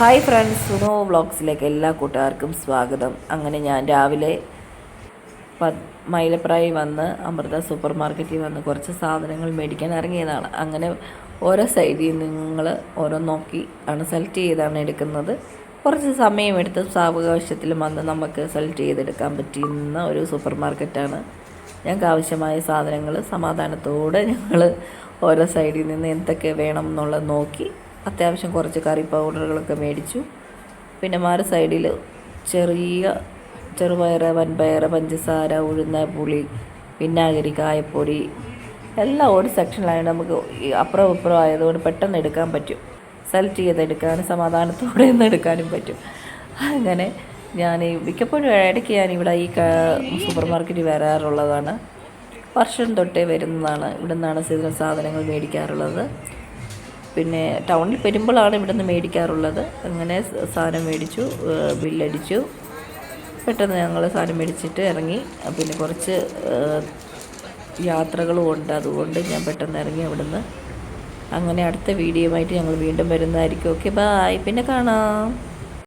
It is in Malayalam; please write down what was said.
ഹായ് ഫ്രണ്ട്സ് സുനോ വ്ളോഗ്സിലേക്ക് എല്ലാ കൂട്ടുകാർക്കും സ്വാഗതം. അങ്ങനെ ഞാൻ രാവിലെ മൈലപ്രായി വന്ന് അമൃത സൂപ്പർ മാർക്കറ്റിൽ വന്ന് കുറച്ച് സാധനങ്ങൾ മേടിക്കാൻ ഇറങ്ങിയതാണ്. അങ്ങനെ ഓരോ സൈഡിൽ നിങ്ങൾ ഓരോ നോക്കി ആണ് സെലക്ട് ചെയ്താണ് എടുക്കുന്നത്. കുറച്ച് സമയമെടുത്ത് സാവകാശത്തിലും വന്ന് നമുക്ക് സെലക്ട് ചെയ്തെടുക്കാൻ പറ്റുന്ന ഒരു സൂപ്പർ മാർക്കറ്റാണ് ഞങ്ങൾക്ക് ആവശ്യമായ സാധനങ്ങൾ സമാധാനത്തോടെ ഞങ്ങൾ ഓരോ സൈഡിൽ നിന്ന് എന്തൊക്കെ വേണം എന്നുള്ളത് നോക്കി അത്യാവശ്യം കുറച്ച് കറി പൗഡറുകളൊക്കെ മേടിച്ചു. പിന്നെ മാറി സൈഡിൽ ചെറിയ ചെറുപയറ് വൻപയറ് പഞ്ചസാര ഉഴുന്ന പുളി വിനാഗിരി കായപ്പൊടി എല്ലാം ഒരു സെക്ഷനിലായതുകൊണ്ട് നമുക്ക് അപ്പുറം ഇപ്പുറം ആയതുകൊണ്ട് പെട്ടെന്ന് എടുക്കാൻ പറ്റും. സെലക്ട് ചെയ്തെടുക്കാനും സമാധാനത്തോടെ നിന്ന് എടുക്കാനും പറ്റും. അങ്ങനെ ഞാൻ മിക്കപ്പോഴും ഇടയ്ക്ക് ഞാൻ ഇവിടെ ഈ സൂപ്പർ മാർക്കറ്റിൽ വരാറുള്ളതാണ്. വർഷം തൊട്ടേ വരുന്നതാണ്. ഇവിടെ നിന്നാണ് സാധനങ്ങൾ മേടിക്കാറുള്ളത്. പിന്നെ ടൗണിൽ വരുമ്പോഴാണ് ഇവിടെ നിന്ന് മേടിക്കാറുള്ളത്. അങ്ങനെ സാധനം മേടിച്ചു ബില്ലടിച്ചു. പെട്ടെന്ന് ഞങ്ങൾ സാധനം മേടിച്ചിട്ട് ഇറങ്ങി. പിന്നെ കുറച്ച് യാത്രകളും ഉണ്ട്. അതുകൊണ്ട് ഞാൻ പെട്ടെന്ന് ഇറങ്ങി അവിടുന്ന്. അങ്ങനെ അടുത്ത വീഡിയോ ആയിട്ട് ഞങ്ങൾ വീണ്ടും വരുന്നതായിരിക്കും. ഓക്കെ ബായ് പിന്നെ കാണാം.